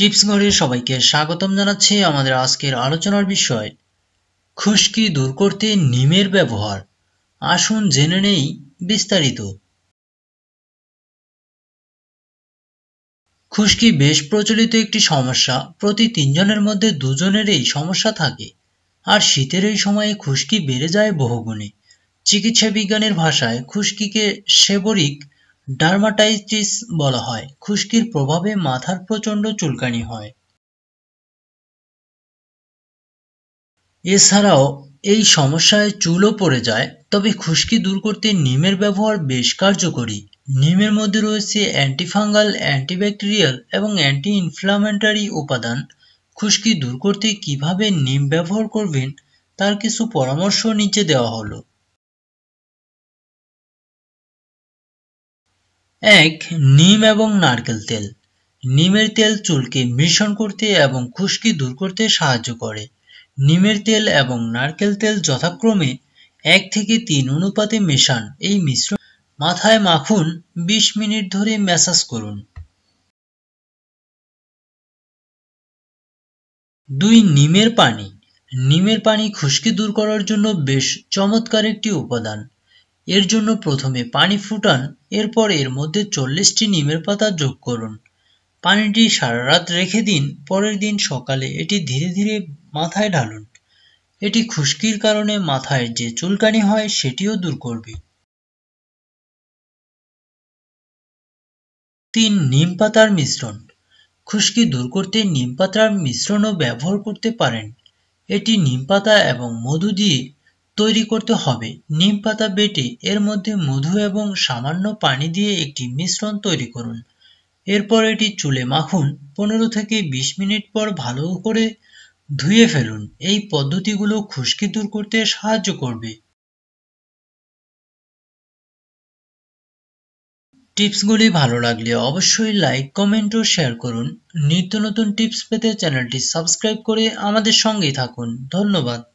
Tips ঘরে সবাইকে স্বাগতম জানাচ্ছি আমাদের আজকের আলোচনার বিষয়, খুশকি দূর করতে নিমের ব্যবহার। আসুন জেনে নেই বিস্তারিত। খুশকি বেশ প্রচলিত একটি সমস্যা, প্রতি তিনজনের মধ্যে দুজনের এই সমস্যা থাকে। আর শীতের এই সময়ে খুশকি বেড়ে যায় বহুগুণে। চিকিৎসা বিজ্ঞানের ভাষায় খুশকিকে সেবরিক ডার্মাটাইটিস বলা হয়। খুশকির প্রভাবে মাথার প্রচণ্ড চুলকানি হয়। এছাড়াও এই সমস্যায় চুলও পড়ে যায়, তবে খুশকি দূর করতে নিমের ব্যবহার বেশ কার্যকরী। নিমের মধ্যে রয়েছে অ্যান্টিফাঙ্গাল, অ্যান্টিব্যাকটেরিয়াল এবং অ্যান্টি ইনফ্লামেন্টারি উপাদান। খুশকি দূর করতে কীভাবে নিম ব্যবহার করবেন, তার কিছু পরামর্শ নিচে দেওয়া হলো। এক নিম এবং নারকেল তেল। নিমের তেল চুলকে মিশ্রণ করতে এবং খুশকি দূর করতে সাহায্য করে। নিমের তেল এবং নারকেল তেল যথাক্রমে এক থেকে তিন অনুপাতে মেশান। এই মিশ্রণ মাথায় মাখুন বিশ মিনিট ধরে ম্যাসাজ করুন। দুই, নিমের পানি। নিমের পানি খুশকি দূর করার জন্য বেশ চমৎকার একটি উপাদান। এর জন্য প্রথমে পানি ফুটান, এরপর এর মধ্যে চল্লিশটি নিমের পাতা যোগ করুন। পানিটি সারা রাত রেখে দিন, পরের দিন সকালে এটি ধীরে ধীরে মাথায় ঢালুন। এটি খুশকির কারণে মাথায় যে চুলকানি হয় সেটিও দূর করবে। তিন নিম পাতার মিশ্রণ। খুশকি দূর করতে নিম পাতার মিশ্রণও ব্যবহার করতে পারেন। এটি নিম পাতা এবং মধু দিয়ে তৈরি করতে হবে। নিম পাতা বেটে এর মধ্যে মধু এবং সামান্য পানি দিয়ে একটি মিশ্রণ তৈরি করুন। এরপর এটি চুলে মাখুন। পনেরো থেকে বিশ মিনিট পর ভালো করে ধুয়ে ফেলুন। এই পদ্ধতিগুলো খুশকি দূর করতে সাহায্য করবে। টিপসগুলি ভালো লাগলে অবশ্যই লাইক, কমেন্ট ও শেয়ার করুন। নিত্য নতুন টিপস পেতে চ্যানেলটি সাবস্ক্রাইব করে আমাদের সঙ্গেই থাকুন। ধন্যবাদ।